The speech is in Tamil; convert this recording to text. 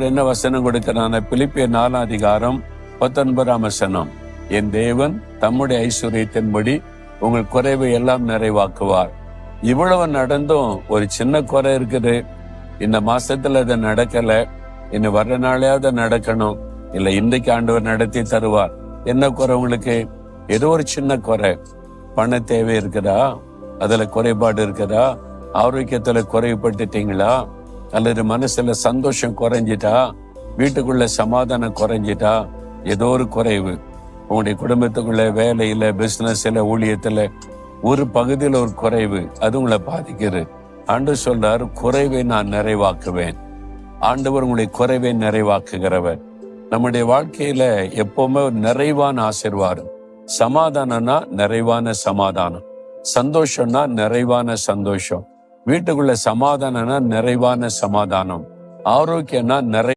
என்ன வசனம் கொடுக்கிறான பிலிப்பிய நாலாம் அதிகாரம் பத்தொன்பதாம் வசனம். என் தேவன் தம்முடைய ஐஸ்வர்யத்தின்படி உங்கள் குறைவை எல்லாம் நிறைவாக்குவார். இவ்வளவு நடந்தும் ஒரு சின்ன குறை இருக்குது. இந்த மாசத்துல அது நடக்கல. இன்னும் வர்ற நாளையாவது நடக்கணும். இல்ல இன்றைக்கு ஆண்டவர் நடத்தி தருவார். என்ன குறை உங்களுக்கு? ஏதோ ஒரு சின்ன குறை. பண தேவை இருக்குதா? அதுல குறைபாடு இருக்குதா? ஆரோக்கியத்துல குறைபட்டுட்டீங்களா அல்லது மனசுல சந்தோஷம் குறைஞ்சிட்டா வீட்டுக்குள்ள சமாதானம் குறைஞ்சிட்டா ஏதோ ஒரு குறைவு. உங்களுடைய குடும்பத்துக்குள்ள வேலையில பிசினஸ்ல ஊழியத்துல ஒரு பகுதியில் ஒரு குறைவு அது உங்களை பாதிக்குது. ஆண்டு சொல்றாரு குறைவை நான் நிறைவாக்குவேன். ஆண்டவர் உங்களுடைய குறைவை நிறைவாக்குகிறவர். நம்முடைய வாழ்க்கையில எப்பவுமே ஒரு நிறைவான ஆசிர்வாதம். சமாதானம்னா நிறைவான சமாதானம். சந்தோஷம்னா நிறைவான சந்தோஷம். வீட்டுக்குள்ள சமாதானம்னா நிறைவான சமாதானம். ஆரோக்கியம்னா நிறை